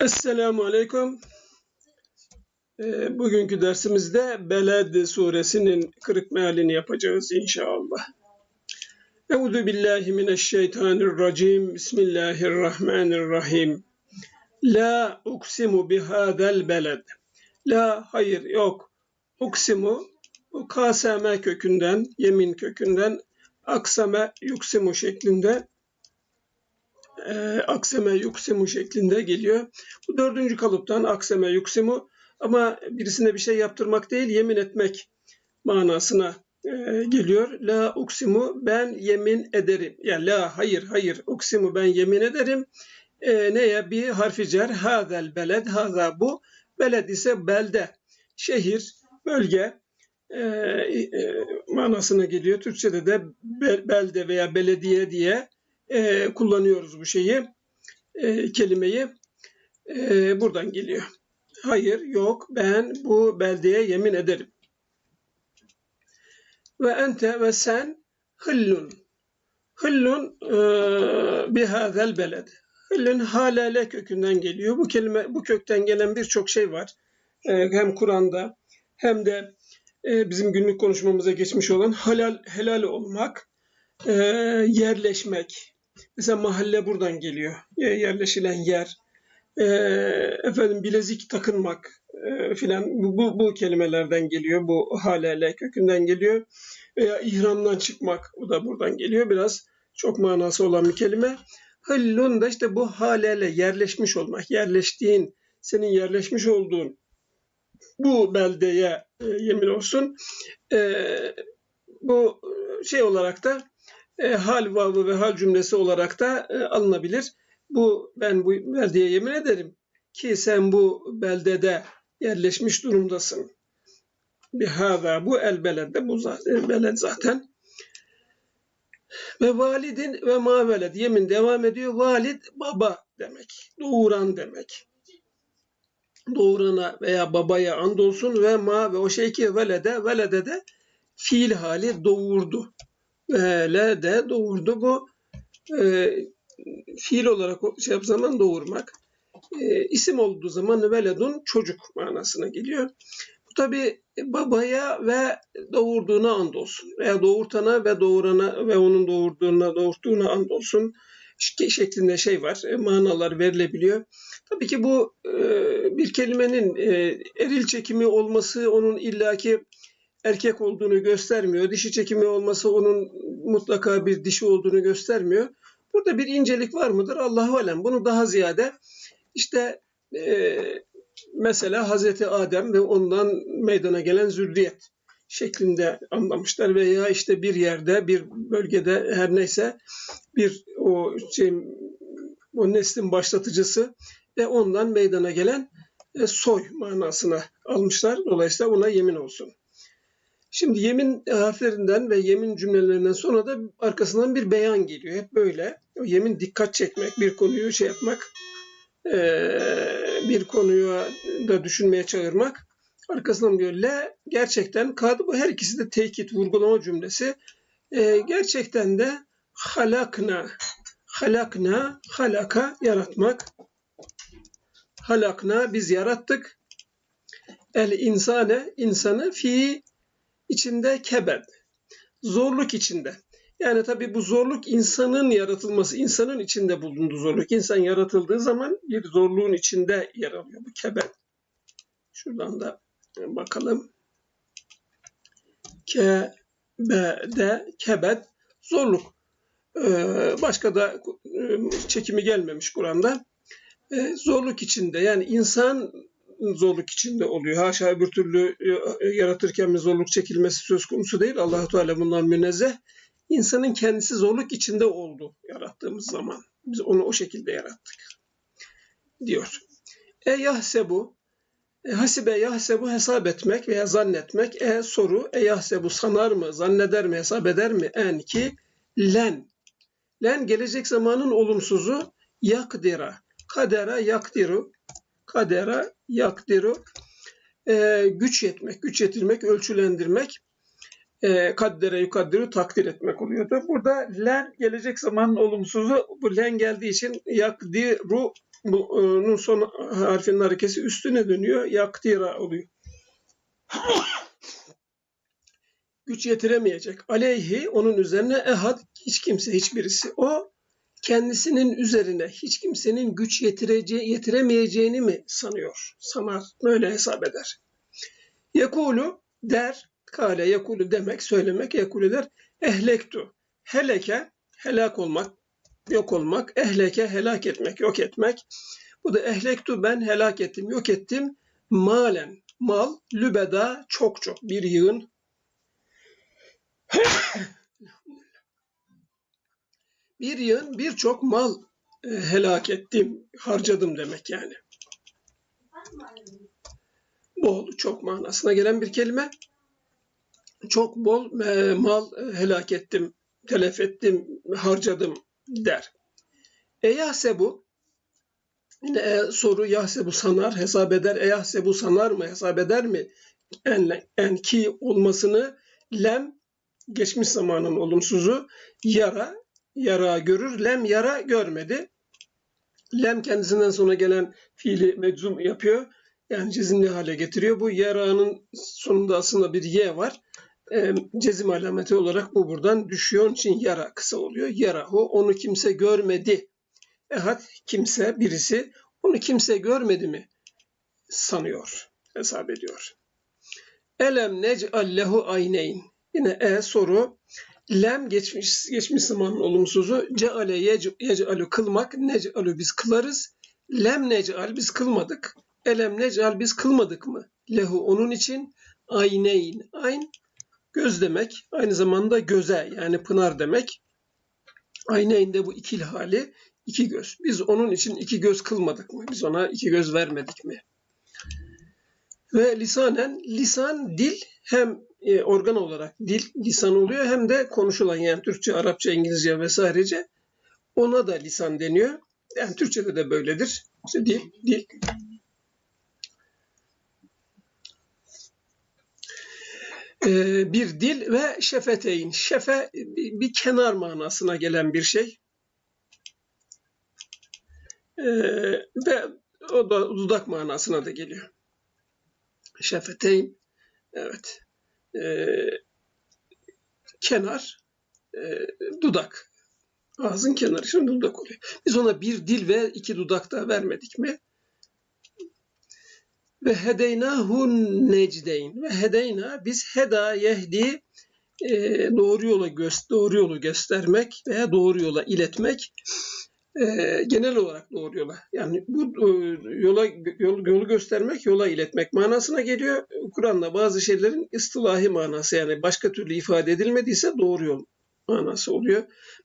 Esselamu Aleyküm. Ee, bugünkü dersimizde Beled suresinin kırık mealini yapacağız inşallah. Euzu billahi mineşşeytanirracim. Bismillahirrahmanirrahim. La uksimu bihadel beled. La hayır yok. Uksimu bu kaseme kökünden, yemin kökünden aksame yuksimu şeklinde e, akseme yuksimu şeklinde geliyor. Bu dördüncü kalıptan akseme yuksimu ama birisine bir şey yaptırmak değil yemin etmek manasına e, geliyor. La uksimu ben yemin ederim. Yani la hayır hayır uksimu ben yemin ederim. E, neye? Bir harfi cer. Hazel beled. Haza bu. Beled ise belde. Şehir, bölge e, e, manasına geliyor. Türkçede de be- belde veya belediye diye e, kullanıyoruz bu şeyi, e, kelimeyi. E, buradan geliyor. Hayır, yok, ben bu beldeye yemin ederim. Ve ente ve sen hıllun. Hıllun e, bihazel beled. Hıllun halale kökünden geliyor. Bu kelime, bu kökten gelen birçok şey var. E, hem Kur'an'da hem de e, bizim günlük konuşmamıza geçmiş olan halal helal olmak, e, yerleşmek. Mesela mahalle buradan geliyor. Yerleşilen yer. E, efendim bilezik takınmak e, filan bu, bu, bu kelimelerden geliyor. Bu halele kökünden geliyor. Veya ihramdan çıkmak o da buradan geliyor. Biraz çok manası olan bir kelime. Hıllun da işte bu halele yerleşmiş olmak. Yerleştiğin, senin yerleşmiş olduğun bu beldeye e, yemin olsun. E, bu şey olarak da e, hal vavı ve hal cümlesi olarak da e, alınabilir. Bu ben bu beldeye yemin ederim ki sen bu beldede yerleşmiş durumdasın. Bihâzâ bu el belede bu zaten, beled zaten. Ve validin ve ma veled yemin devam ediyor. Valid baba demek. Doğuran demek. Doğurana veya babaya andolsun ve ma ve o şey ki velede velede de fiil hali doğurdu. Velede doğurdu bu e, fiil olarak şey zaman doğurmak. E, isim olduğu zaman veledun çocuk manasına geliyor. Bu tabi babaya ve doğurduğuna andolsun veya doğurtana ve doğurana ve onun doğurduğuna doğurttuğuna andolsun şek- şeklinde şey var. e, manalar verilebiliyor. Tabii ki bu e, bir kelimenin e, eril çekimi olması onun illaki erkek olduğunu göstermiyor. Dişi çekimi olması onun mutlaka bir dişi olduğunu göstermiyor. Burada bir incelik var mıdır? Allahu alem. Bunu daha ziyade işte e, mesela Hazreti Adem ve ondan meydana gelen zürriyet şeklinde anlamışlar veya işte bir yerde bir bölgede her neyse bir o şey o neslin başlatıcısı ve ondan meydana gelen e, soy manasına almışlar. Dolayısıyla buna yemin olsun. Şimdi yemin harflerinden ve yemin cümlelerinden sonra da arkasından bir beyan geliyor. Hep böyle. Yemin dikkat çekmek, bir konuyu şey yapmak, bir konuya da düşünmeye çağırmak. Arkasından diyor le gerçekten kad bu her ikisi de tekit vurgulama cümlesi. Gerçekten de halakna halakna halaka yaratmak halakna biz yarattık el insane insanı fi içinde kebed. Zorluk içinde. Yani tabii bu zorluk insanın yaratılması, insanın içinde bulunduğu zorluk. İnsan yaratıldığı zaman bir zorluğun içinde yer alıyor bu kebed. Şuradan da bakalım. Kebede, kebed, zorluk. Ee, başka da e, çekimi gelmemiş Kur'an'da. Ee, zorluk içinde yani insan zorluk içinde oluyor. Haşa öbür türlü e, yaratırken bir zorluk çekilmesi söz konusu değil. allah Teala bundan münezzeh. İnsanın kendisi zorluk içinde oldu yarattığımız zaman. Biz onu o şekilde yarattık. Diyor. E yahsebu E, hasibe yahsebu hesap etmek veya zannetmek. E soru e yahsebu sanar mı, zanneder mi, hesap eder mi? En ki len. Len gelecek zamanın olumsuzu yakdira. Kadera yakdiru. Kadera yakdiru. E, güç yetmek, güç yetirmek, ölçülendirmek. E, kaddere yukaddiru takdir etmek oluyordu. Burada len gelecek zamanın olumsuzu. Bu len geldiği için yakdiru bunun son harfinin harekesi üstüne dönüyor. Yaktira oluyor. Güç yetiremeyecek. Aleyhi onun üzerine ehad hiç kimse hiçbirisi. O kendisinin üzerine hiç kimsenin güç yetireceği, yetiremeyeceğini mi sanıyor? Sanar. Böyle hesap eder. Yekulu der. Kale yekulu demek, söylemek. Yekulu der. Ehlektu. Heleke, helak olmak, yok olmak. Ehleke, helak etmek, yok etmek. Bu da ehlektu ben helak ettim, yok ettim. Malen, mal, lübeda çok çok bir yığın. Bir yığın birçok mal e, helak ettim, harcadım demek yani. Bol, çok manasına gelen bir kelime. Çok bol e, mal e, helak ettim, telef ettim, harcadım der. E yahsebu yine e, soru yahsebu sanar, hesap eder. E yahsebu sanar mı, hesap eder mi? En, en ki olmasını lem geçmiş zamanın olumsuzu yara yara görür. Lem yara görmedi. Lem kendisinden sonra gelen fiili meczum yapıyor. Yani cezimli hale getiriyor. Bu yaranın sonunda aslında bir ye var. E, cezim alameti olarak bu buradan düşüyor. Onun için yara kısa oluyor. Yarahu onu kimse görmedi. Ehad kimse birisi onu kimse görmedi mi sanıyor, hesap ediyor. Elem nec'al lehu ayneyn. Yine e soru. Lem geçmiş geçmiş zamanın olumsuzu. Ceale yec'alu kılmak. Nec'alu biz kılarız. Lem nec'al biz kılmadık. Elem nec'al biz kılmadık mı? Lehu onun için ayneyn. Ayn göz demek. Aynı zamanda göze yani pınar demek. Ayneyn de bu ikil hali iki göz. Biz onun için iki göz kılmadık mı? Biz ona iki göz vermedik mi? Ve lisanen, lisan dil hem e, organ olarak dil, lisan oluyor hem de konuşulan yani Türkçe, Arapça, İngilizce vesairece ona da lisan deniyor. Yani Türkçe'de de böyledir. İşte dil, dil. Ee, bir dil ve şefeteyn. Şefe bir, kenar manasına gelen bir şey. Ee, ve o da dudak manasına da geliyor. Şefeteyn, evet. Ee, kenar, e, dudak. Ağzın kenarı şimdi dudak oluyor. Biz ona bir dil ve iki dudak da vermedik mi? Ve hedeynahu necdeyn. Ve hedeyna biz heda yehdi e, doğru yola göster doğru yolu göstermek veya doğru yola iletmek e, genel olarak doğru yola. Yani bu e, yola yol, yolu göstermek, yola iletmek manasına geliyor. Kur'an'da bazı şeylerin istilahi manası yani başka türlü ifade edilmediyse doğru yol manası oluyor.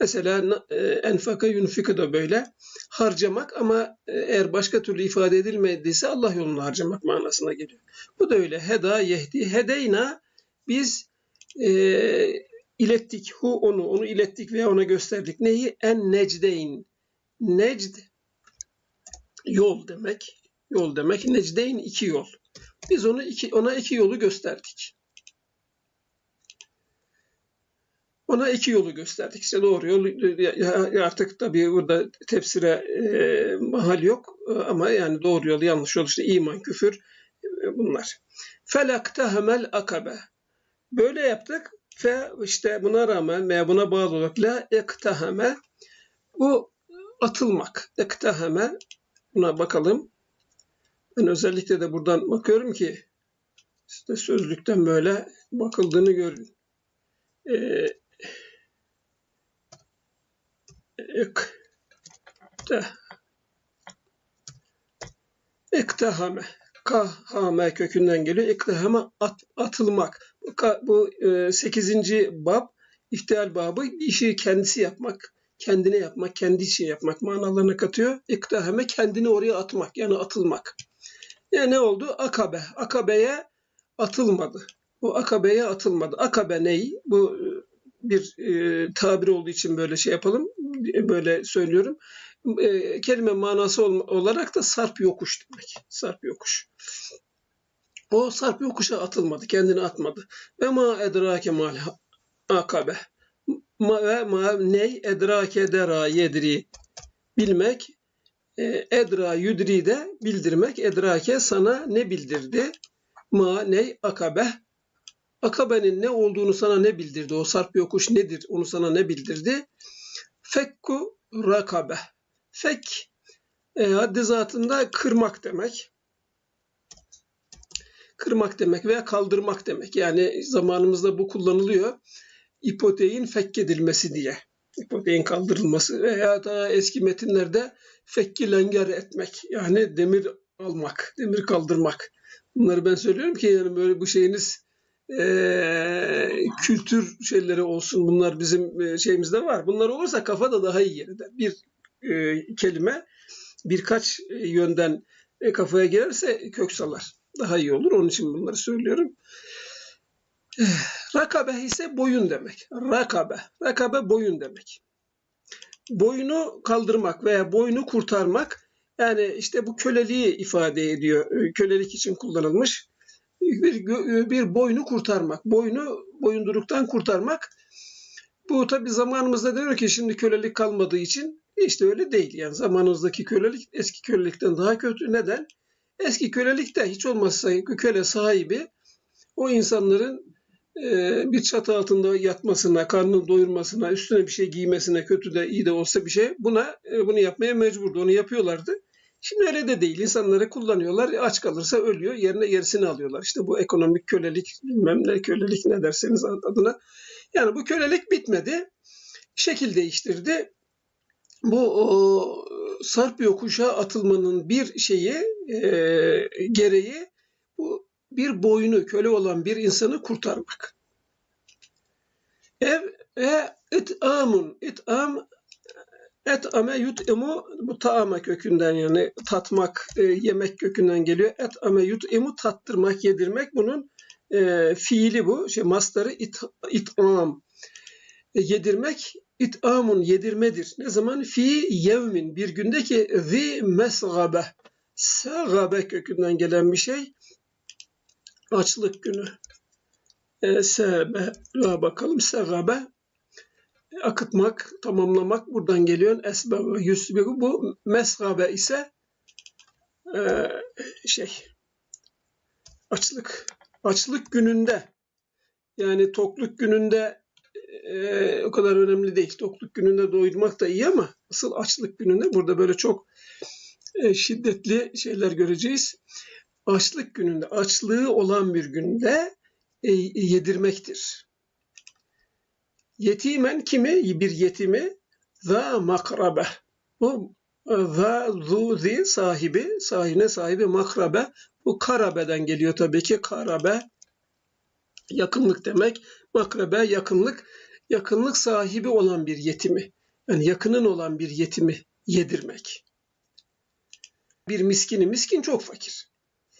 Mesela e, enfaka yunfika da böyle harcamak ama e, eğer başka türlü ifade edilmediyse Allah yolunu harcamak manasına geliyor. Bu da öyle. Heda yehdi. Hedeyna biz e, ilettik. Hu onu, onu ilettik veya ona gösterdik. Neyi? En necdeyn. Necd yol demek. Yol demek. Necdeyn iki yol. Biz onu iki, ona iki yolu gösterdik. Ona iki yolu gösterdik. İşte doğru yol artık tabii burada tefsire e, mahal yok ama yani doğru yol yanlış yol işte iman, küfür e, bunlar. Felaktahemel akabe. Böyle yaptık ve işte buna rağmen veya buna bağlı olarak la ektaheme bu atılmak. Ektaheme buna bakalım. Ben özellikle de buradan bakıyorum ki işte sözlükten böyle bakıldığını görün. Ee, ikte iktehame kahame kökünden geliyor. İktehame at, atılmak. Bu, bu e, 8. bab ihtiyal babı işi kendisi yapmak, kendine yapmak, kendi için yapmak manalarına katıyor. İktehame kendini oraya atmak yani atılmak. Ya ne oldu? Akabe. Akabe'ye atılmadı. Bu akabeye atılmadı. Akabe ney? Bu e, bir e, tabir olduğu için böyle şey yapalım. E, Böyle söylüyorum. E, kelime manası ol- olarak da sarp yokuş demek. Sarp yokuş. O sarp yokuşa atılmadı. Kendini atmadı. Ve ma edrake mal akabe. Ma ve ma ney edrake dera yedri. Bilmek. E, edra yudri de bildirmek. Edrake sana ne bildirdi? Ma ney akabe. Akabe'nin ne olduğunu sana ne bildirdi? O sarp yokuş nedir? Onu sana ne bildirdi? Fekku rakabe. Fek e, haddi zatında kırmak demek. Kırmak demek veya kaldırmak demek. Yani zamanımızda bu kullanılıyor. İpoteğin fekkedilmesi diye. İpoteğin kaldırılması veya daha eski metinlerde fekki lenger etmek. Yani demir almak, demir kaldırmak. Bunları ben söylüyorum ki yani böyle bu şeyiniz eee, kültür şeyleri olsun. Bunlar bizim e, şeyimizde var. Bunlar olursa kafa da daha iyi yerinde. Bir e, kelime birkaç e, yönden e, kafaya girerse kök salar. Daha iyi olur. Onun için bunları söylüyorum. Rakabe ise boyun demek. Rakabe. Rakabe boyun demek. Boyunu kaldırmak veya boynu kurtarmak yani işte bu köleliği ifade ediyor. E, Kölelik için kullanılmış bir, gö- bir boynu kurtarmak. Boynu boyunduruktan kurtarmak. Bu tabi zamanımızda diyor ki şimdi kölelik kalmadığı için işte öyle değil. Yani zamanımızdaki kölelik eski kölelikten daha kötü. Neden? Eski kölelikte hiç olmazsa köle sahibi o insanların e, bir çatı altında yatmasına, karnını doyurmasına, üstüne bir şey giymesine, kötü de iyi de olsa bir şey buna e, bunu yapmaya mecburdu. Onu yapıyorlardı. Şimdi öyle de değil. İnsanları kullanıyorlar. Aç kalırsa ölüyor. Yerine yerisini alıyorlar. İşte bu ekonomik kölelik, bilmem ne kölelik ne derseniz adına. Yani bu kölelik bitmedi. Şekil değiştirdi. Bu o, sarp yokuşa atılmanın bir şeyi e, gereği bir boynu köle olan bir insanı kurtarmak. Ev e itamun itam et ame yut'imu bu taama kökünden yani tatmak e, yemek kökünden geliyor. Et ame yut'imu tattırmak yedirmek bunun e, fiili bu şey mastarı it, itam E, yedirmek itamun yedirmedir. Ne zaman fi yevmin bir günde ki zi mesgabe segabe kökünden gelen bir şey açlık günü. E, sebe bakalım segabe akıtmak, tamamlamak buradan geliyor. Esbab ve yusbiru bu mesgabe ise e, şey açlık. Açlık gününde yani tokluk gününde e, o kadar önemli değil. Tokluk gününde doyurmak da iyi ama asıl açlık gününde burada böyle çok e, şiddetli şeyler göreceğiz. Açlık gününde, açlığı olan bir günde e, yedirmektir. Yetimen kimi? Bir yetimi ve makrabe. Bu ve zuzi sahibi, sahine sahibi makrabe. Bu karabeden geliyor tabii ki. Karabe yakınlık demek. Makrabe yakınlık. Yakınlık sahibi olan bir yetimi. Yani yakının olan bir yetimi yedirmek. Bir miskini, miskin çok fakir.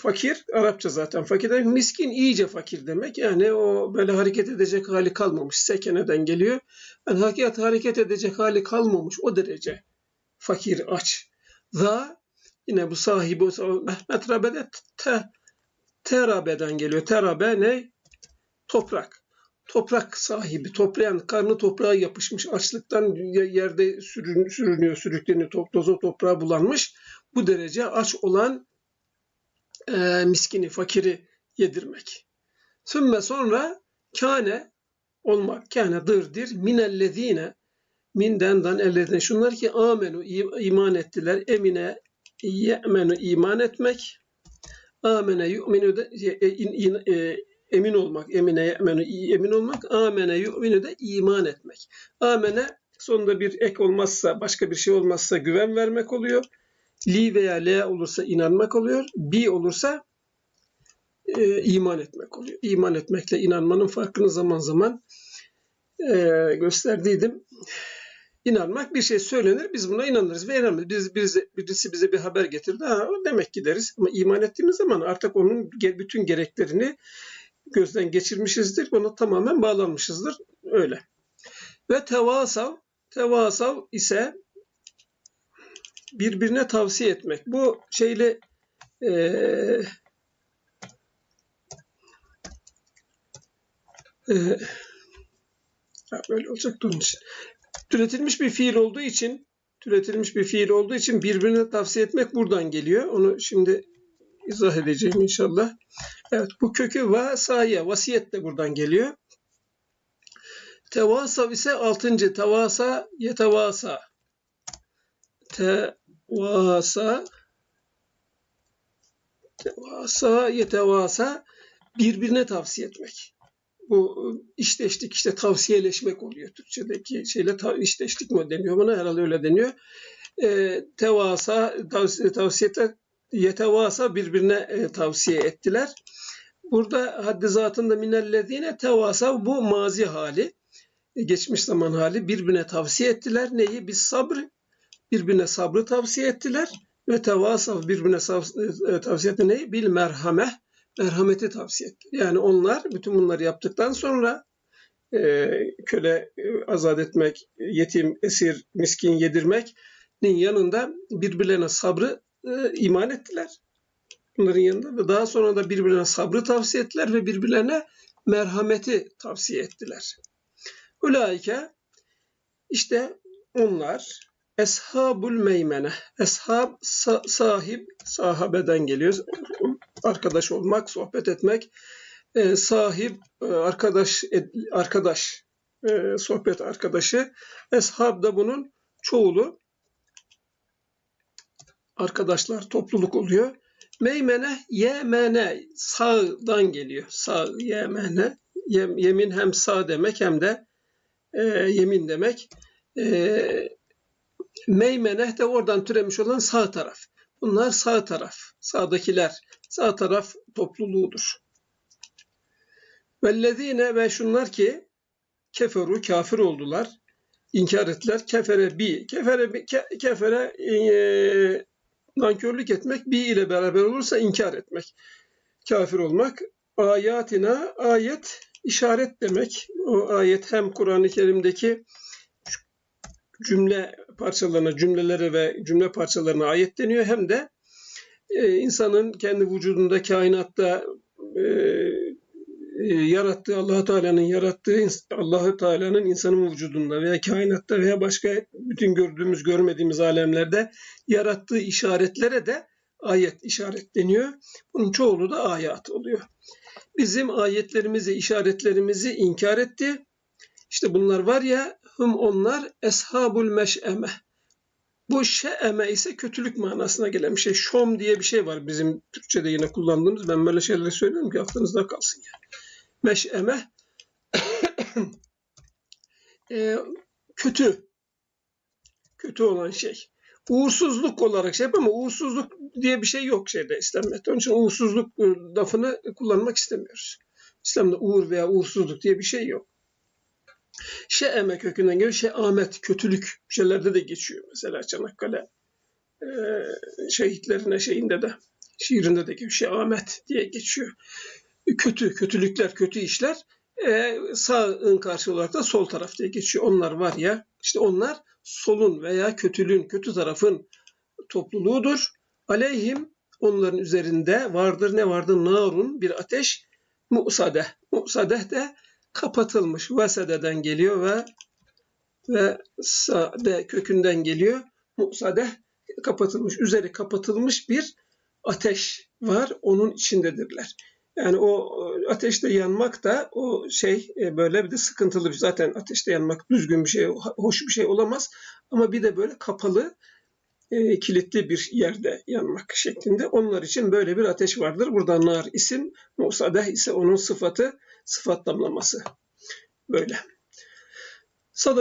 Fakir, Arapça zaten fakir demek. Miskin iyice fakir demek. Yani o böyle hareket edecek hali kalmamış. Sekeneden geliyor. Yani hareket, hareket edecek hali kalmamış o derece. Fakir, aç. Za yine bu sahibi metrabede te, terabeden geliyor. Terabe ne? Toprak. Toprak sahibi, toprayan, karnı toprağa yapışmış, açlıktan yerde sürün, sürünüyor, sürükleniyor, top, toza toprağa bulanmış. Bu derece aç olan e, miskini, fakiri yedirmek. Sümme sonra kâne olmak, kâne dırdir, minellezîne mindendan ellezine şunlar ki amenu iman ettiler, emine ye'menu iman etmek, amene yu'minu da e, e, emin olmak, emine ye'menu emin olmak, amene yu'minu da iman etmek. Amene sonunda bir ek olmazsa, başka bir şey olmazsa güven vermek oluyor li veya l olursa inanmak oluyor. bi olursa e, iman etmek oluyor. İman etmekle inanmanın farkını zaman zaman e, gösterdiydim. İnanmak bir şey söylenir, biz buna inanırız ve inanırız. Biz, birisi, birisi bize bir haber getirdi, ha, demek ki deriz. Ama iman ettiğimiz zaman artık onun bütün gereklerini gözden geçirmişizdir, ona tamamen bağlanmışızdır. Öyle. Ve tevasav, tevasav ise birbirine tavsiye etmek. Bu şeyle eee, ha, böyle olacak onun için. Türetilmiş bir fiil olduğu için türetilmiş bir fiil olduğu için birbirine tavsiye etmek buradan geliyor. Onu şimdi izah edeceğim inşallah. Evet bu kökü vasaya, vasiyet de buradan geliyor. Tevasav ise altıncı. Tevasa, yetevasa. Tevasa, tevasa, yetevasa birbirine tavsiye etmek. Bu işteşlik işte tavsiyeleşmek oluyor Türkçedeki şeyle ta, işteşlik mi deniyor buna herhalde öyle deniyor. E, tevasa tavsiye, tavsiye yetevasa birbirine e, tavsiye ettiler. Burada haddi zatında minellezine tevasa bu mazi hali. E, geçmiş zaman hali birbirine tavsiye ettiler. Neyi? Biz sabrı birbirine sabrı tavsiye ettiler ve tevasav birbirine e, tavsiye etti neyi? Bil merhame merhameti tavsiye etti. Yani onlar bütün bunları yaptıktan sonra e, köle e, azat etmek, yetim, esir, miskin yedirmenin yanında birbirlerine sabrı e, iman ettiler. Bunların yanında ve daha sonra da birbirlerine sabrı tavsiye ettiler ve birbirlerine merhameti tavsiye ettiler. Ulaike işte onlar Eshabul meymene. Eshab sa- sahip, sahabeden geliyor. Arkadaş olmak, sohbet etmek. E, sahip, e, arkadaş, ed- arkadaş, e, sohbet arkadaşı. Eshab da bunun çoğulu. Arkadaşlar, topluluk oluyor. Meymene, yemene, sağdan geliyor. Sağ, yemene. Yem, yemin hem sağ demek hem de e, yemin demek. E, Meymeneh de oradan türemiş olan sağ taraf. Bunlar sağ taraf. Sağdakiler sağ taraf topluluğudur. Vellezine ve şunlar ki keferu kafir oldular. inkar ettiler. Kefere bi. Kefere bi, ke, kefere e, nankörlük etmek bi ile beraber olursa inkar etmek. Kafir olmak. Ayatina ayet işaret demek. O ayet hem Kur'an-ı Kerim'deki cümle parçalarına, cümlelere ve cümle parçalarına ayet deniyor. Hem de e, insanın kendi vücudunda, kainatta e, e, yarattığı, allah Teala'nın yarattığı, allah Teala'nın insanın vücudunda veya kainatta veya başka bütün gördüğümüz, görmediğimiz alemlerde yarattığı işaretlere de ayet işaret deniyor. Bunun çoğulu da ayat oluyor. Bizim ayetlerimizi, işaretlerimizi inkar etti. İşte bunlar var ya, hum onlar eshabul meş'eme. Bu şe'eme ise kötülük manasına gelen bir şey. Şom diye bir şey var bizim Türkçe'de yine kullandığımız. Ben böyle şeyleri söylüyorum ki aklınızda kalsın yani. Meş'eme e, kötü. Kötü olan şey. Uğursuzluk olarak şey ama uğursuzluk diye bir şey yok şeyde İslam'da. Onun için uğursuzluk lafını kullanmak istemiyoruz. İslam'da uğur veya uğursuzluk diye bir şey yok. Şe'eme kökünden geliyor. Şe'amet, kötülük şeylerde de geçiyor. Mesela Çanakkale e, şehitlerine şeyinde de şiirinde de geçiyor. Şe'amet diye geçiyor. Kötü, kötülükler, kötü işler e, sağın karşı olarak da sol taraf diye geçiyor. Onlar var ya, işte onlar solun veya kötülüğün, kötü tarafın topluluğudur. Aleyhim onların üzerinde vardır ne vardır? Narun bir ateş. Mu'sadeh. Mu'sadeh de kapatılmış. Vesededen geliyor ve ve sade kökünden geliyor. Musadeh kapatılmış, üzeri kapatılmış bir ateş var. Onun içindedirler. Yani o ateşte yanmak da o şey böyle bir de sıkıntılı bir zaten ateşte yanmak düzgün bir şey, hoş bir şey olamaz. Ama bir de böyle kapalı, e, kilitli bir yerde yanmak şeklinde. Onlar için böyle bir ateş vardır. Burada nar isim, musadeh ise onun sıfatı, sıfat. Böyle.